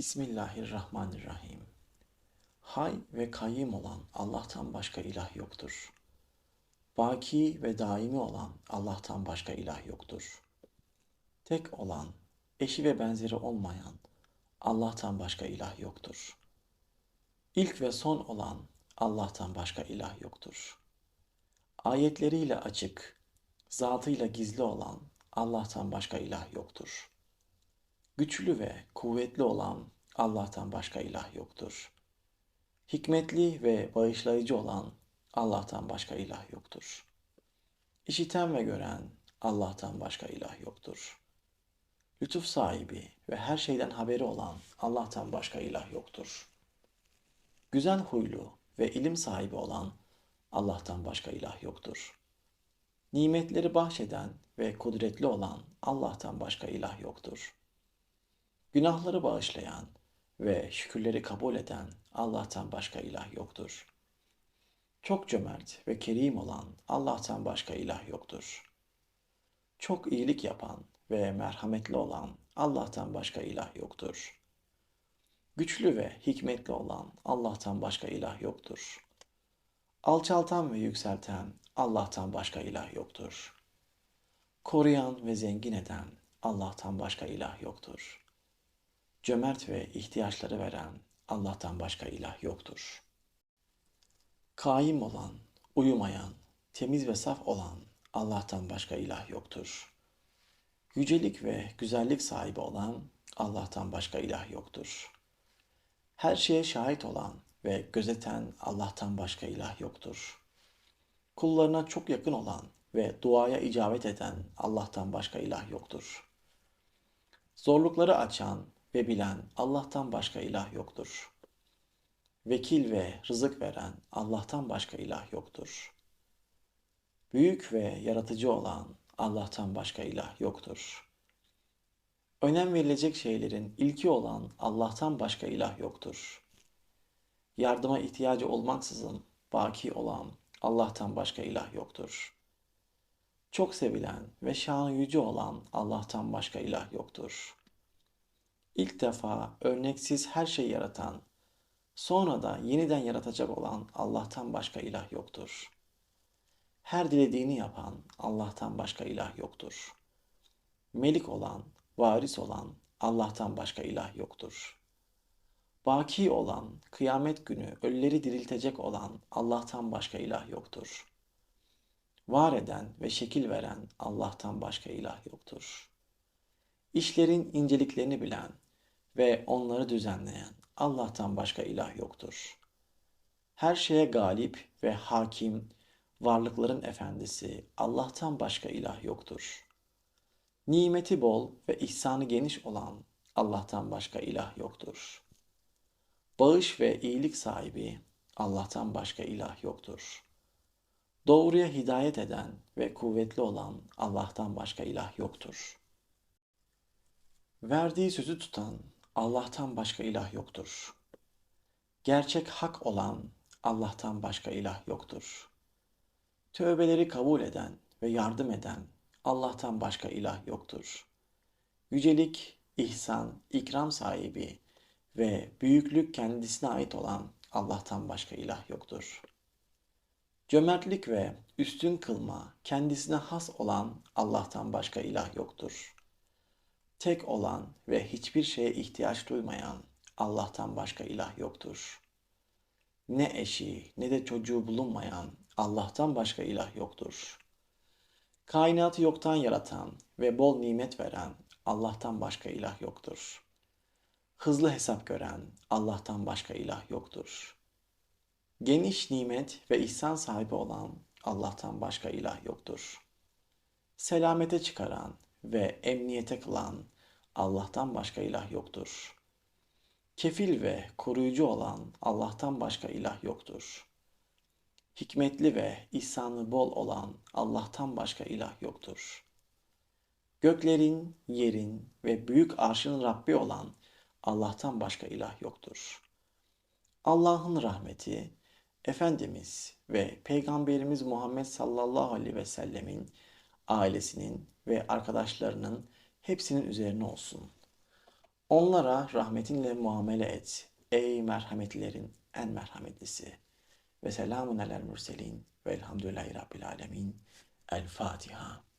Bismillahirrahmanirrahim. Hay ve kayyım olan Allah'tan başka ilah yoktur. Baki ve daimi olan Allah'tan başka ilah yoktur. Tek olan, eşi ve benzeri olmayan Allah'tan başka ilah yoktur. İlk ve son olan Allah'tan başka ilah yoktur. Ayetleriyle açık, zatıyla gizli olan Allah'tan başka ilah yoktur. Güçlü ve kuvvetli olan Allah'tan başka ilah yoktur. Hikmetli ve bağışlayıcı olan Allah'tan başka ilah yoktur. İşiten ve gören Allah'tan başka ilah yoktur. Lütuf sahibi ve her şeyden haberi olan Allah'tan başka ilah yoktur. Güzel huylu ve ilim sahibi olan Allah'tan başka ilah yoktur. Nimetleri bahşeden ve kudretli olan Allah'tan başka ilah yoktur. Günahları bağışlayan ve şükürleri kabul eden Allah'tan başka ilah yoktur. Çok cömert ve kerim olan Allah'tan başka ilah yoktur. Çok iyilik yapan ve merhametli olan Allah'tan başka ilah yoktur. Güçlü ve hikmetli olan Allah'tan başka ilah yoktur. Alçaltan ve yükselten Allah'tan başka ilah yoktur. Koruyan ve zengin eden Allah'tan başka ilah yoktur. Cömert ve ihtiyaçları veren Allah'tan başka ilah yoktur. Kaim olan, uyumayan, temiz ve saf olan Allah'tan başka ilah yoktur. Yücelik ve güzellik sahibi olan Allah'tan başka ilah yoktur. Her şeye şahit olan ve gözeten Allah'tan başka ilah yoktur. Kullarına çok yakın olan ve duaya icabet eden Allah'tan başka ilah yoktur. Zorlukları açan ve bilen Allah'tan başka ilah yoktur. Vekil ve rızık veren Allah'tan başka ilah yoktur. Büyük ve yaratıcı olan Allah'tan başka ilah yoktur. Önem verilecek şeylerin ilki olan Allah'tan başka ilah yoktur. Yardıma ihtiyacı olmaksızın baki olan Allah'tan başka ilah yoktur. Çok sevilen ve şanı yüce olan Allah'tan başka ilah yoktur. İlk defa örneksiz her şeyi yaratan, sonra da yeniden yaratacak olan Allah'tan başka ilah yoktur. Her dilediğini yapan Allah'tan başka ilah yoktur. Melik olan, varis olan Allah'tan başka ilah yoktur. Baki olan, kıyamet günü ölüleri diriltecek olan Allah'tan başka ilah yoktur. Var eden ve şekil veren Allah'tan başka ilah yoktur. İşlerin inceliklerini bilen ve onları düzenleyen Allah'tan başka ilah yoktur. Her şeye galip ve hakim, varlıkların efendisi Allah'tan başka ilah yoktur. Nimeti bol ve ihsanı geniş olan Allah'tan başka ilah yoktur. Bağış ve iyilik sahibi Allah'tan başka ilah yoktur. Doğruya hidayet eden ve kuvvetli olan Allah'tan başka ilah yoktur. Verdiği sözü tutan Allah'tan başka ilah yoktur. Gerçek hak olan Allah'tan başka ilah yoktur. Tövbeleri kabul eden ve yardım eden Allah'tan başka ilah yoktur. Yücelik, ihsan, ikram sahibi ve büyüklük kendisine ait olan Allah'tan başka ilah yoktur. Cömertlik ve üstün kılma kendisine has olan Allah'tan başka ilah yoktur. Tek olan ve hiçbir şeye ihtiyaç duymayan Allah'tan başka ilah yoktur. Ne eşi ne de çocuğu bulunmayan Allah'tan başka ilah yoktur. Kainatı yoktan yaratan ve bol nimet veren Allah'tan başka ilah yoktur. Hızlı hesap gören Allah'tan başka ilah yoktur. Geniş nimet ve ihsan sahibi olan Allah'tan başka ilah yoktur. Selamete çıkaran ve emniyete kılan Allah'tan başka ilah yoktur. Kefil ve koruyucu olan Allah'tan başka ilah yoktur. Hikmetli ve ihsanı bol olan Allah'tan başka ilah yoktur. Göklerin, yerin ve büyük arşın Rabbi olan Allah'tan başka ilah yoktur. Allah'ın rahmeti, Efendimiz ve Peygamberimiz Muhammed sallallahu aleyhi ve sellemin ailesinin ve arkadaşlarının hepsinin üzerine olsun. Onlara rahmetinle muamele et. Ey merhametlilerin en merhametlisi. Ve selamun alel mürselin. Velhamdülillahi Rabbil alemin. El Fatiha.